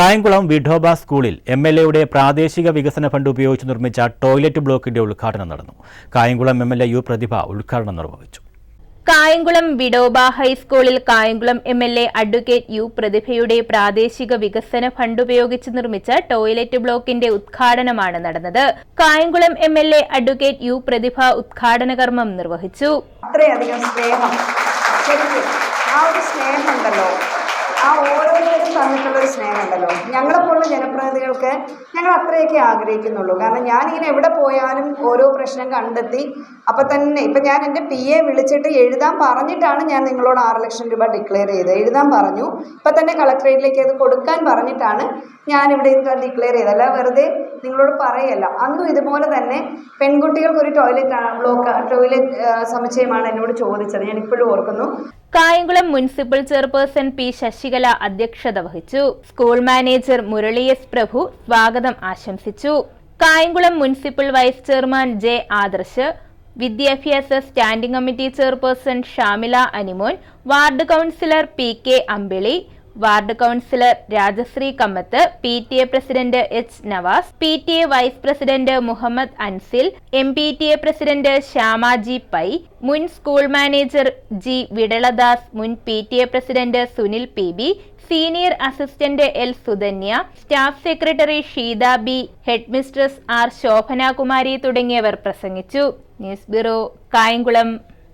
കായംകുളം വിഠോബ സ്കൂളിൽ M L എയുടെ പ്രാദേശിക വികസന ഫണ്ട് ഉപയോഗിച്ച് നിർമ്മിച്ച ടോയ്ലറ്റ് ബ്ലോക്കിന്റെ ഉദ്ഘാടനം നടന്നു. Kayamkulam M L A U Prathibha ഉദ്ഘാടനം നിർവഹിച്ചു. കായംകുളം വിഡോബ ഹൈസ്കൂളിൽ Kayamkulam M L A advocate U പ്രതിഭയുടെ പ്രാദേശിക വികസന ഫണ്ട് ഉപയോഗിച്ച് നിർമ്മിച്ച ടോയ്ലറ്റ് ബ്ലോക്കിന്റെ ഉദ്ഘാടനമാണ് നടന്നത്. Kayamkulam M L A advocate U Prathibha ഉദ്ഘാടന കർമ്മം നിർവഹിച്ചു. അത്രയധികം സ്നേഹം. ആ ഒരു സ്നേഹമുണ്ടല്ലോ. ആ തന്നിട്ടുള്ള ഒരു സ്നേഹമുണ്ടല്ലോ. ഞങ്ങളെപ്പോലുള്ള ജനപ്രതിനിധികൾക്ക് ഞങ്ങൾ അത്രയൊക്കെ ആഗ്രഹിക്കുന്നുള്ളൂ. കാരണം ഞാനിങ്ങനെ എവിടെ പോയാലും ഓരോ പ്രശ്നം കണ്ടെത്തി അപ്പം തന്നെ ഇപ്പം ഞാൻ എന്റെ പി എ വിളിച്ചിട്ട് എഴുതാൻ പറഞ്ഞിട്ടാണ് ഞാൻ നിങ്ങളോട് ആറ് ലക്ഷം രൂപ ഡിക്ലെയർ ചെയ്തത്. എഴുതാൻ പറഞ്ഞു. ഇപ്പം തന്നെ കളക്ടറേറ്റിലേക്ക് അത് കൊടുക്കാൻ പറഞ്ഞിട്ടാണ് ഇത് ഡിക്ലെയർ ചെയ്തത്. അല്ല വെറുതെ നിങ്ങളോട് പറയല്ല. അന്നും ഇതുപോലെ തന്നെ പെൺകുട്ടികൾക്ക് ഒരു ടോയ്ലറ്റ് ബ്ലോക്ക് ടോയ്ലറ്റ് സമുച്ചയമാണ് എന്നോട് ചോദിച്ചത്. ഞാൻ ഇപ്പോഴും ഓർക്കുന്നു. Kayamkulam municipal chairperson P Sasikala അധ്യക്ഷത വഹിച്ചു. School manager Murali S Prabhu സ്വാഗതം ആശംസിച്ചു. Kayamkulam municipal vice chairman J Adarsh വിദ്യാഭ്യാസ standing committee chairperson Shamila Animon ward councillor P K Ambili ward councillor Rajasree Kamath P T A president H Navas P T A vice president Muhammad Ansil M P T A president Shyamaji Pai മുൻ school manager G വിടളദാസ് മുൻ P T A president Sunil P B senior assistant L Sudhanya staff secretary Sheetha B head mistress R Sobhanakumari തുടങ്ങിയവർ പ്രസംഗിച്ചു. News bureau Kayamkulam.